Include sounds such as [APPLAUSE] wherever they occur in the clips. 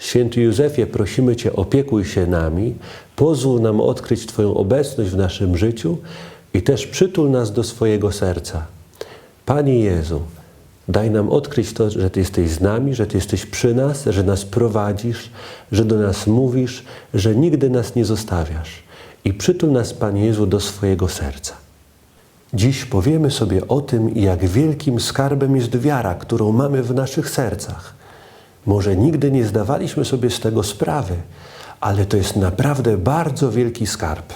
Święty Józefie, prosimy Cię, opiekuj się nami, pozwól nam odkryć Twoją obecność w naszym życiu i też przytul nas do swojego serca. Panie Jezu, daj nam odkryć to, że Ty jesteś z nami, że Ty jesteś przy nas, że nas prowadzisz, że do nas mówisz, że nigdy nas nie zostawiasz. I przytul nas, Panie Jezu, do swojego serca. Dziś powiemy sobie o tym, jak wielkim skarbem jest wiara, którą mamy w naszych sercach. Może nigdy nie zdawaliśmy sobie z tego sprawy, ale to jest naprawdę bardzo wielki skarb.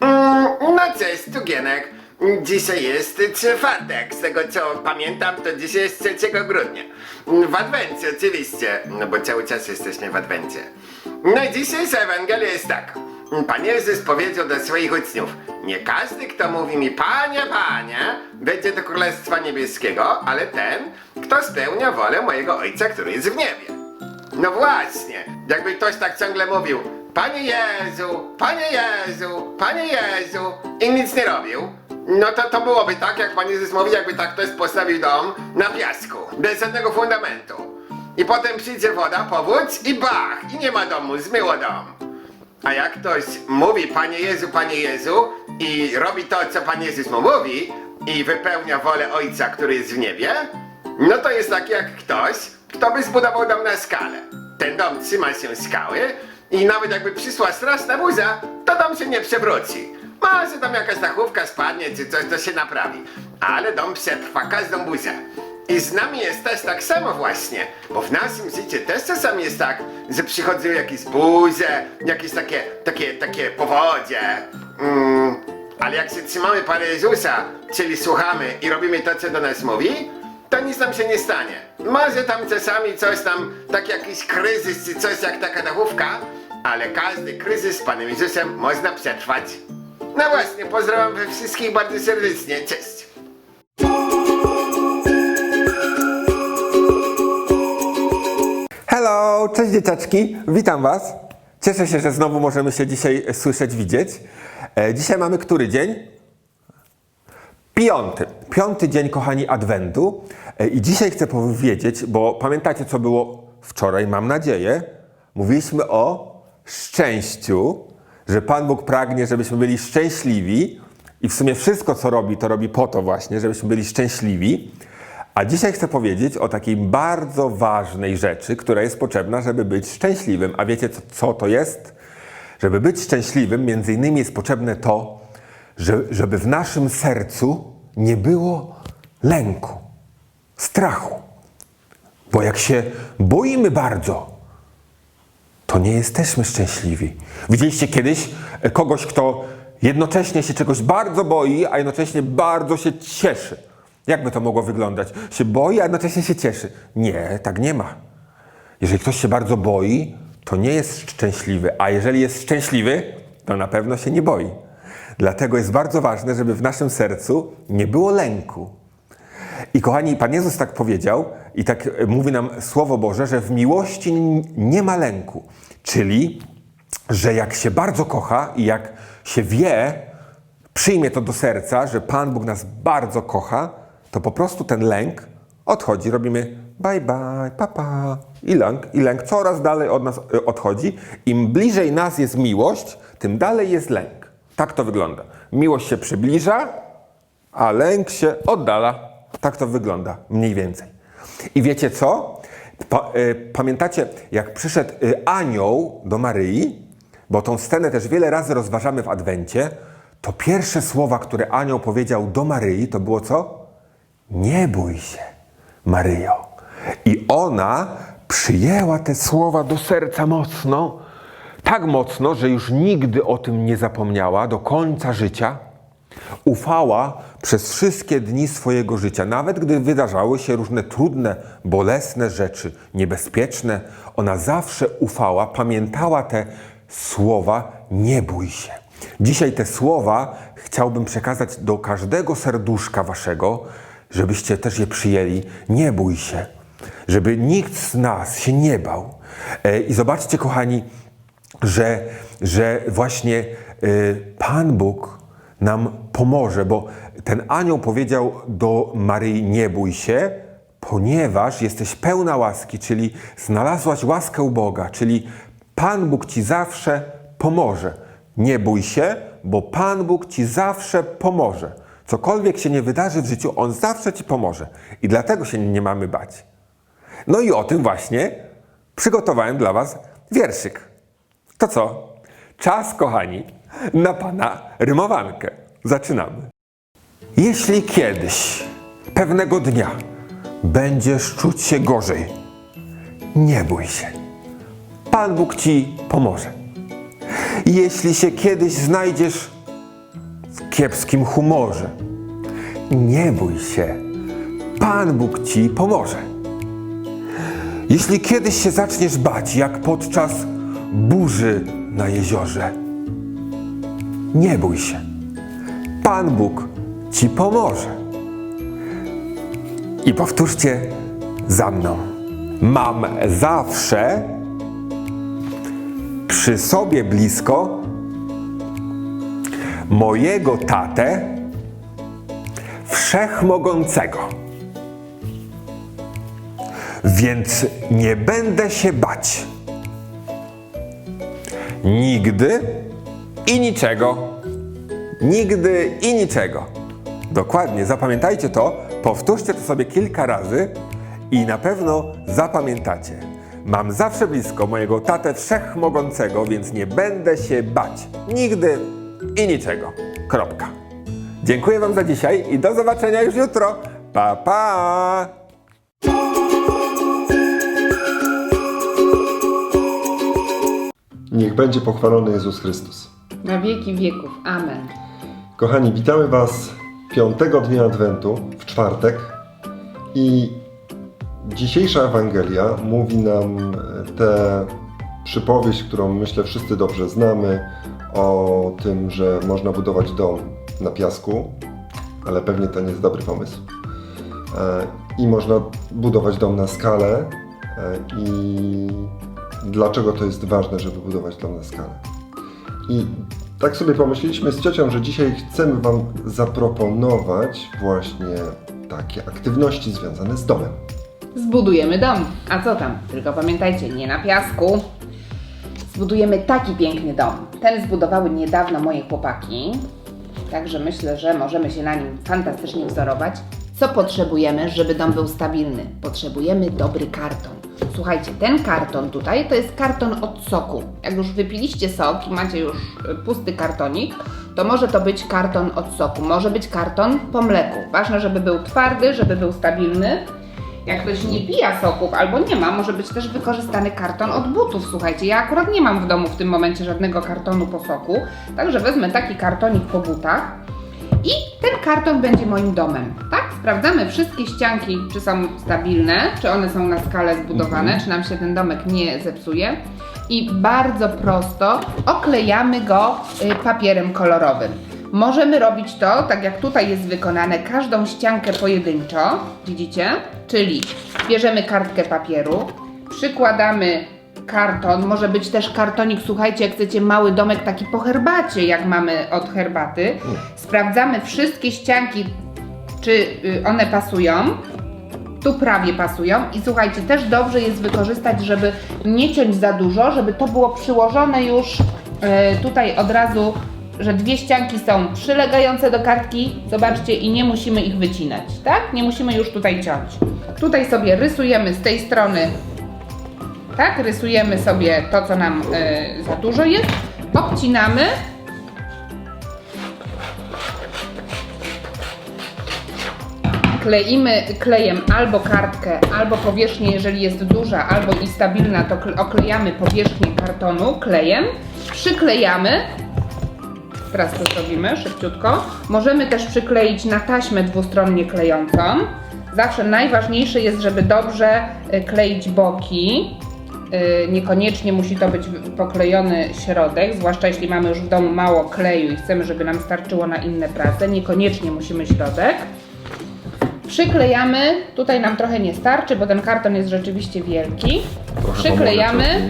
Mm, No cześć, tu Gienek. Dzisiaj jest czwartek, z tego co pamiętam to dzisiaj jest 3 grudnia. W Adwencie oczywiście, no bo cały czas jesteśmy w Adwencie. No i dzisiejsza Ewangelia jest tak. Pan Jezus powiedział do swoich uczniów Nie każdy, kto mówi mi Panie, Panie, wejdzie do Królestwa Niebieskiego, ale ten, kto spełnia wolę mojego Ojca, który jest w niebie. No właśnie, jakby ktoś tak ciągle mówił Panie Jezu, Panie Jezu, Panie Jezu i nic nie robił, no to to byłoby tak, jak Pan Jezus mówi, jakby tak ktoś postawił dom na piasku, bez żadnego fundamentu. I potem przyjdzie woda, powódź i bach, i nie ma domu, zmyło dom. A jak ktoś mówi Panie Jezu, Panie Jezu i robi to, co Pan Jezus mu mówi i wypełnia wolę Ojca, który jest w niebie, no to jest tak jak ktoś, kto by zbudował dom na skalę. Ten dom trzyma się skały i nawet jakby przysła straszna burza, to dom się nie przewróci. Może tam jakaś dachówka spadnie czy coś, to się naprawi. Ale dom przetrwa każdą burzę. I z nami jest też tak samo właśnie, bo w naszym życiu też czasami jest tak, że przychodzą jakieś burze, jakieś takie, takie, takie powodzie. Mm, ale jak się trzymamy Pana Jezusa, czyli słuchamy i robimy to, co do nas mówi, to nic nam się nie stanie. Może tam czasami coś tam, tak jakiś kryzys czy coś jak taka dachówka, ale każdy kryzys z Panem Jezusem można przetrwać. No właśnie, pozdrawiam we wszystkich bardzo serdecznie. Cześć! Cześć dzieciaczki, witam Was. Cieszę się, że znowu możemy się dzisiaj słyszeć, widzieć. E, dzisiaj mamy który dzień? Piąty. Piąty dzień, kochani, Adwentu. E, I dzisiaj chcę powiedzieć, bo pamiętacie, co było wczoraj, mam nadzieję. Mówiliśmy o szczęściu, że Pan Bóg pragnie, żebyśmy byli szczęśliwi i w sumie wszystko, co robi, to robi po to właśnie, żebyśmy byli szczęśliwi. A dzisiaj chcę powiedzieć o takiej bardzo ważnej rzeczy, która jest potrzebna, żeby być szczęśliwym. A wiecie, co, co to jest? Żeby być szczęśliwym, między innymi jest potrzebne to, że, żeby w naszym sercu nie było lęku, strachu. Bo jak się boimy bardzo, to nie jesteśmy szczęśliwi. Widzieliście kiedyś e, kogoś, kto jednocześnie się czegoś bardzo boi, a jednocześnie bardzo się cieszy. Jak by to mogło wyglądać? Się boi, a jednocześnie się cieszy. Nie, tak nie ma. Jeżeli ktoś się bardzo boi, to nie jest szczęśliwy, a jeżeli jest szczęśliwy, to na pewno się nie boi. Dlatego jest bardzo ważne, żeby w naszym sercu nie było lęku. I kochani, Pan Jezus tak powiedział, i tak e, mówi nam Słowo Boże, że w miłości nie ma lęku. Czyli, że jak się bardzo kocha i jak się wie, przyjmie to do serca, że Pan Bóg nas bardzo kocha, to po prostu ten lęk odchodzi. Robimy bye bye, papa. I lęk, I lęk coraz dalej od nas e, odchodzi. Im bliżej nas jest miłość, tym dalej jest lęk. Tak to wygląda. Miłość się przybliża, a lęk się oddala. Tak to wygląda, mniej więcej. I wiecie co? Y, pamiętacie, jak przyszedł y, anioł do Maryi, bo tą scenę też wiele razy rozważamy w Adwencie, to pierwsze słowa, które anioł powiedział do Maryi, to było co? Nie bój się, Maryjo. I ona przyjęła te słowa do serca mocno, tak mocno, że już nigdy o tym nie zapomniała do końca życia. Ufała przez wszystkie dni swojego życia, nawet gdy wydarzały się różne trudne, bolesne rzeczy, niebezpieczne. Ona zawsze ufała, pamiętała te słowa: Nie bój się. Dzisiaj te słowa chciałbym przekazać do każdego serduszka waszego, żebyście też je przyjęli. Nie bój się, żeby nikt z nas się nie bał. E, I zobaczcie, kochani, że, że właśnie y, Pan Bóg nam pomoże, bo ten anioł powiedział do Maryi: Nie bój się, ponieważ jesteś pełna łaski, czyli znalazłaś łaskę u Boga, czyli Pan Bóg ci zawsze pomoże. Nie bój się, bo Pan Bóg ci zawsze pomoże. Cokolwiek się nie wydarzy w życiu, On zawsze ci pomoże. I dlatego się nie mamy bać. No i o tym właśnie przygotowałem dla Was wierszyk. To co? Czas, kochani, na Pana rymowankę. Zaczynamy. Jeśli kiedyś, pewnego dnia, będziesz czuć się gorzej, nie bój się. Pan Bóg Ci pomoże. Jeśli się kiedyś znajdziesz kiepskim humorze, nie bój się. Pan Bóg Ci pomoże. Jeśli kiedyś się zaczniesz bać, jak podczas burzy na jeziorze, nie bój się. Pan Bóg ci pomoże. I powtórzcie za mną. Mam zawsze przy sobie blisko mojego tatę wszechmogącego. Więc nie będę się bać. Nigdy i niczego. Nigdy i niczego. Dokładnie, zapamiętajcie to, powtórzcie to sobie kilka razy i na pewno zapamiętacie. Mam zawsze blisko mojego tatę wszechmogącego, więc nie będę się bać. Nigdy i niczego. Kropka. Dziękuję Wam za dzisiaj i do zobaczenia już jutro. Pa, pa! Niech będzie pochwalony Jezus Chrystus. Na wieki wieków. Amen. Kochani, witamy Was piątego dnia Adwentu, w czwartek. I dzisiejsza Ewangelia mówi nam e, tę przypowieść, którą myślę wszyscy dobrze znamy, o tym, że można budować dom na piasku, ale pewnie to nie jest dobry pomysł. E, I można budować dom na skalę. e, I dlaczego to jest ważne, żeby budować dom na skalę? I tak sobie pomyśleliśmy z ciocią, że dzisiaj chcemy Wam zaproponować właśnie takie aktywności związane z domem. Zbudujemy dom. A co tam? Tylko pamiętajcie, nie na piasku. Zbudujemy taki piękny dom. Ten zbudowały niedawno moje chłopaki. Także myślę, że możemy się na nim fantastycznie wzorować. Co potrzebujemy, żeby dom był stabilny? Potrzebujemy dobry karton. Słuchajcie, ten karton tutaj to jest karton od soku. Jak już wypiliście sok i macie już y, pusty kartonik, to może to być karton od soku, może być karton po mleku. Ważne, żeby był twardy, żeby był stabilny. Jak ktoś nie pija soków albo nie ma, może być też wykorzystany karton od butów. Słuchajcie, ja akurat nie mam w domu w tym momencie żadnego kartonu po soku, także wezmę taki kartonik po butach i ten karton będzie moim domem, tak? Sprawdzamy wszystkie ścianki, czy są stabilne, czy one są na skalę zbudowane, czy nam się ten domek nie zepsuje. I bardzo prosto oklejamy go y, papierem kolorowym. Możemy robić to, tak jak tutaj jest wykonane, każdą ściankę pojedynczo, widzicie? Czyli bierzemy kartkę papieru, przykładamy karton, może być też kartonik, słuchajcie, jak chcecie mały domek taki po herbacie, jak mamy od herbaty. Sprawdzamy wszystkie ścianki, czy y, one pasują. Tu prawie pasują i słuchajcie, też dobrze jest wykorzystać, żeby nie ciąć za dużo, żeby to było przyłożone już e, tutaj od razu, że dwie ścianki są przylegające do kartki, zobaczcie, i nie musimy ich wycinać, tak? Nie musimy już tutaj ciąć. Tutaj sobie rysujemy z tej strony, tak? Rysujemy sobie to, co nam e, za dużo jest, obcinamy kleimy klejem albo kartkę, albo powierzchnię, jeżeli jest duża, albo i stabilna, to kle- oklejamy powierzchnię kartonu klejem, przyklejamy Teraz to zrobimy szybciutko. Możemy też przykleić na taśmę dwustronnie klejącą. Zawsze najważniejsze jest, żeby dobrze y, kleić boki. Y, Niekoniecznie musi to być poklejony środek, zwłaszcza jeśli mamy już w domu mało kleju i chcemy, żeby nam starczyło na inne prace. Niekoniecznie musimy środek. Przyklejamy, tutaj nam trochę nie starczy, bo ten karton jest rzeczywiście wielki. Przyklejamy.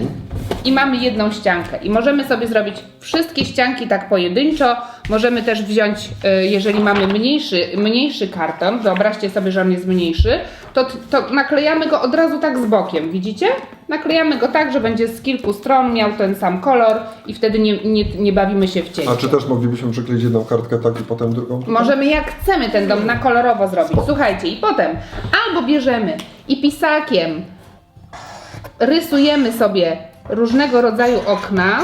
I mamy jedną ściankę. I możemy sobie zrobić wszystkie ścianki tak pojedynczo. Możemy też wziąć, y, jeżeli mamy mniejszy, mniejszy karton, wyobraźcie sobie, że on jest mniejszy, to, to naklejamy go od razu tak z bokiem, widzicie? Naklejamy go tak, że będzie z kilku stron miał ten sam kolor i wtedy nie, nie, nie bawimy się w cieniu. A czy też moglibyśmy przykleić jedną kartkę tak i potem drugą? Możemy jak chcemy ten dom na kolorowo zrobić. Słuchajcie, i potem albo bierzemy i pisakiem rysujemy sobie różnego rodzaju okna.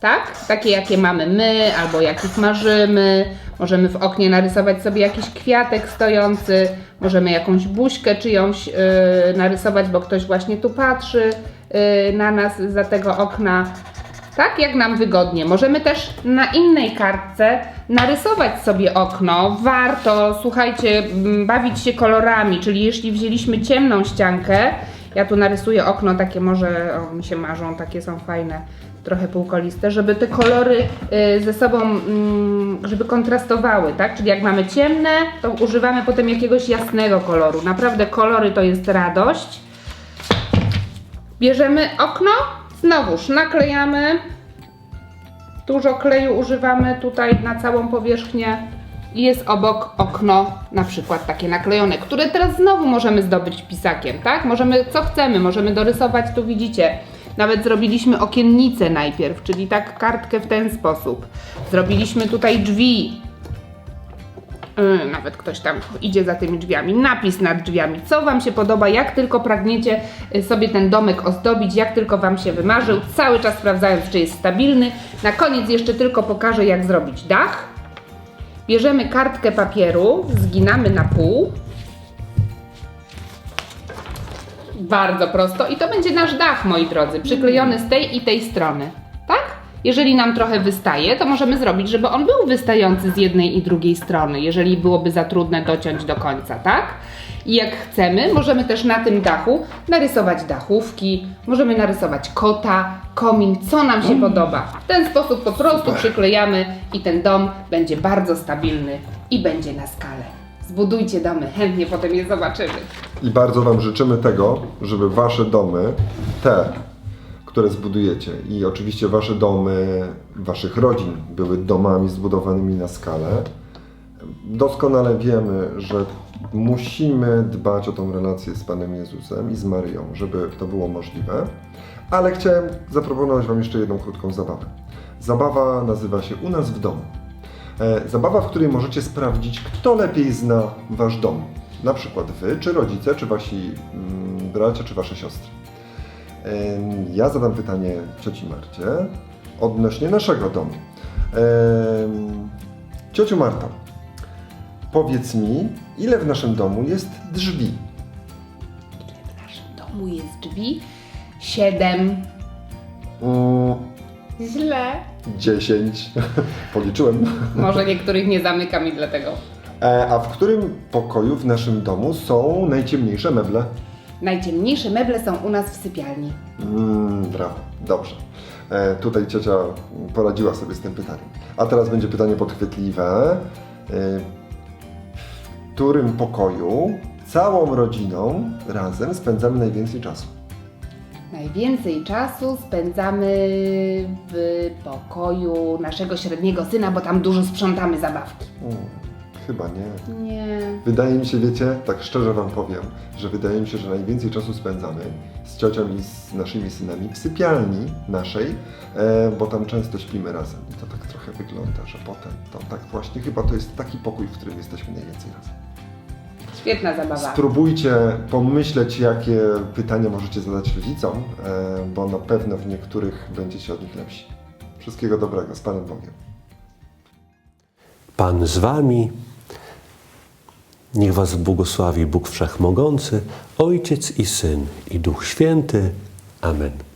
Tak? Takie jakie mamy my, albo jakich marzymy. Możemy w oknie narysować sobie jakiś kwiatek stojący, możemy jakąś buźkę czyjąś yy, narysować, bo ktoś właśnie tu patrzy yy, na nas za tego okna. Tak jak nam wygodnie. Możemy też na innej kartce narysować sobie okno. Warto, słuchajcie, bawić się kolorami, czyli jeśli wzięliśmy ciemną ściankę, ja tu narysuję okno takie może, o mi się marzą, takie są fajne, trochę półkoliste, żeby te kolory y, ze sobą, mm, żeby kontrastowały, tak? Czyli jak mamy ciemne, to używamy potem jakiegoś jasnego koloru. Naprawdę kolory to jest radość. Bierzemy okno, znowuż naklejamy. Dużo kleju używamy tutaj na całą powierzchnię. I jest obok okno, na przykład takie naklejone, które teraz znowu możemy zdobyć pisakiem, tak? Możemy co chcemy, możemy dorysować, tu widzicie. Nawet zrobiliśmy okiennicę najpierw, czyli tak kartkę w ten sposób. Zrobiliśmy tutaj drzwi, Yy, Nawet ktoś tam idzie za tymi drzwiami, napis nad drzwiami, co Wam się podoba, jak tylko pragniecie y, sobie ten domek ozdobić, jak tylko Wam się wymarzył, cały czas sprawdzając, czy jest stabilny. Na koniec jeszcze tylko pokażę, jak zrobić dach. Bierzemy kartkę papieru, zginamy na pół. Bardzo prosto i to będzie nasz dach, moi drodzy, przyklejony z tej i tej strony. Tak? Jeżeli nam trochę wystaje, to możemy zrobić, żeby on był wystający z jednej i drugiej strony, jeżeli byłoby za trudne dociąć do końca, tak? I jak chcemy, możemy też na tym dachu narysować dachówki, możemy narysować kota, komin, co nam się podoba. W ten sposób po prostu przyklejamy i ten dom będzie bardzo stabilny i będzie na skalę. Zbudujcie domy, chętnie potem je zobaczymy. I bardzo Wam życzymy tego, żeby Wasze domy, te, które zbudujecie i oczywiście Wasze domy, Waszych rodzin były domami zbudowanymi na skalę. Doskonale wiemy, że musimy dbać o tą relację z Panem Jezusem i z Maryją, żeby to było możliwe. Ale chciałem zaproponować Wam jeszcze jedną krótką zabawę. Zabawa nazywa się U nas w domu. E, Zabawa, w której możecie sprawdzić, kto lepiej zna Wasz dom. Na przykład Wy, czy rodzice, czy Wasi mm, bracia, czy Wasze siostry. Em, Ja zadam pytanie cioci Marcie odnośnie naszego domu. Em, Ciociu Marto, powiedz mi, ile w naszym domu jest drzwi? W naszym domu jest drzwi. Siedem. Mm, Źle. 10. [LAUGHS] Policzyłem. Może niektórych nie zamykam i dlatego. E, a w którym pokoju w naszym domu są najciemniejsze meble? Najciemniejsze meble są u nas w sypialni. Mm, brawo, dobrze. E, tutaj ciocia poradziła sobie z tym pytaniem. A teraz będzie pytanie podchwytliwe. E, którym pokoju całą rodziną razem spędzamy najwięcej czasu? Najwięcej czasu spędzamy w pokoju naszego średniego syna, bo tam dużo sprzątamy zabawki. Mm, chyba nie. Nie. Wydaje mi się, wiecie, tak szczerze Wam powiem, że wydaje mi się, że najwięcej czasu spędzamy z ciocią i z naszymi synami w sypialni naszej, e, bo tam często śpimy razem. I to tak trochę wygląda, że potem to tak właśnie chyba to jest taki pokój, w którym jesteśmy najwięcej razem. Świetna zabawa. Spróbujcie pomyśleć, jakie pytania możecie zadać rodzicom, e, bo na pewno w niektórych będziecie od nich lepsi. Wszystkiego dobrego, z Panem Bogiem. Pan z wami. Niech was błogosławi Bóg Wszechmogący, Ojciec i Syn i Duch Święty. Amen.